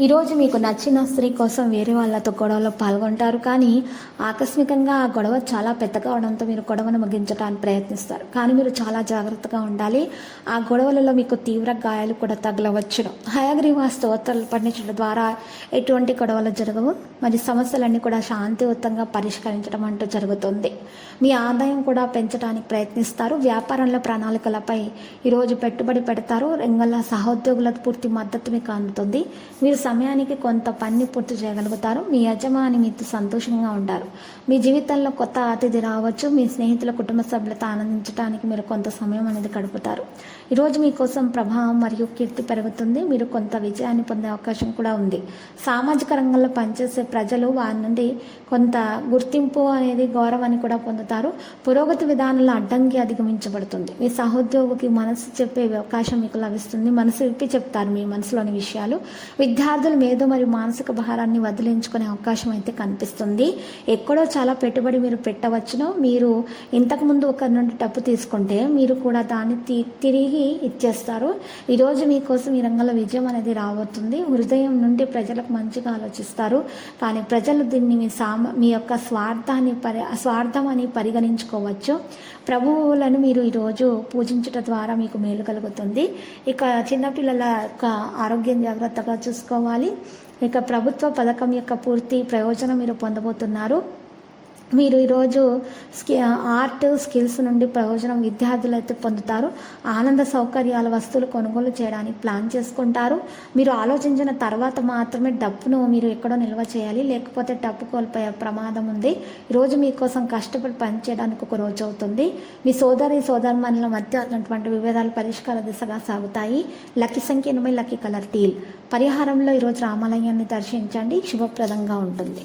ఈరోజు మీకు నచ్చిన స్త్రీ కోసం వేరే వాళ్ళతో గొడవలో పాల్గొంటారు కానీ ఆకస్మికంగా ఆ గొడవ చాలా పెద్దగా అవడంతో మీరు గొడవను ముగించడానికి ప్రయత్నిస్తారు. కానీ మీరు చాలా జాగ్రత్తగా ఉండాలి. ఆ గొడవలలో మీకు తీవ్ర గాయాలు కూడా తగలవచ్చును. హయగ్రీవ స్తోత్రాలు పండించడం ద్వారా ఎటువంటి గొడవలు జరగవు. మరి సమస్యలన్నీ కూడా శాంతియుతంగా పరిష్కరించడం అంటూ జరుగుతుంది. మీ ఆదాయం కూడా పెంచడానికి ప్రయత్నిస్తారు. వ్యాపారంలో ప్రణాళికలపై ఈరోజు పెట్టుబడి పెడతారు. రంగంలో సహోద్యోగుల పూర్తి మద్దతు మీకు అందుతుంది. మీరు సమయానికి కొంత పని పూర్తి చేయగలుగుతారు. మీ యజమాని మీతో సంతోషంగా ఉంటారు. మీ జీవితంలో కొత్త అతిథి రావచ్చు. మీ స్నేహితుల కుటుంబ సభ్యులతో ఆనందించడానికి మీరు కొంత సమయం అనేది గడుపుతారు. ఈరోజు మీకోసం ప్రభావం మరియు కీర్తి పెరుగుతుంది. మీరు కొంత విజయాన్ని పొందే అవకాశం కూడా ఉంది. సామాజిక రంగంలో పనిచేసే ప్రజలు వారి నుండి కొంత గుర్తింపు అనేది గౌరవాన్ని కూడా పొందుతారు. పురోగతి విధానంలో అడ్డంకి అధిగమించబడుతుంది. మీ సహోద్యోగికి మనసు చెప్పే అవకాశం మీకు లభిస్తుంది. మనసు విప్పి చెప్తారు మీ మనసులోని విషయాలు. విద్యార్థులు మేధో మరియు మానసిక భారాన్ని వదిలించుకునే అవకాశం అయితే కనిపిస్తుంది. ఎక్కడో చాలా పెట్టుబడి మీరు పెట్టవచ్చును. మీరు ఇంతకుముందు ఒకరి నుండి డబ్బు తీసుకుంటే మీరు కూడా దాన్ని తి- తిరిగి ఇచ్చేస్తారు. ఈరోజు మీకోసం ఈ రంగంలో విజయం అనేది రాబోతుంది. హృదయం నుండి ప్రజలకు మంచిగా ఆలోచిస్తారు. కానీ ప్రజలు దీన్ని మీ సామ మీ యొక్క స్వార్థాన్ని పరి స్వార్థం అని పరిగణించుకోవచ్చు. ప్రభువులను మీరు ఈరోజు పూజించడం ద్వారా మీకు మేలు కలుగుతుంది. ఇక చిన్నపిల్లల యొక్క ఆరోగ్యం జాగ్రత్తగా చూసుకోవాలి. ఇక ప్రభుత్వ పథకం యొక్క పూర్తి ప్రయోజనం మీరు పొందబోతున్నారు. మీరు ఈరోజు స్కి ఆర్ట్ స్కిల్స్ నుండి ప్రయోజనం విద్యార్థులు అయితే పొందుతారు. ఆనంద సౌకర్యాల వస్తువులు కొనుగోలు చేయడానికి ప్లాన్ చేసుకుంటారు. మీరు ఆలోచించిన తర్వాత మాత్రమే డబ్బును మీరు ఎక్కడో నిల్వ చేయాలి. లేకపోతే డబ్బు కోల్పోయే ప్రమాదం ఉంది. ఈరోజు మీకోసం కష్టపడి పనిచేయడానికి ఒక రోజు అవుతుంది. మీ సోదరి సోదరుమణుల మధ్య ఉన్నటువంటి విభేదాలు పరిష్కార దిశగా సాగుతాయి. లక్కీ సంఖ్య ఎనభై లక్కీ కలర్ టీల్. పరిహారంలో ఈరోజు రామాలయాన్ని దర్శించండి. శుభప్రదంగా ఉంటుంది.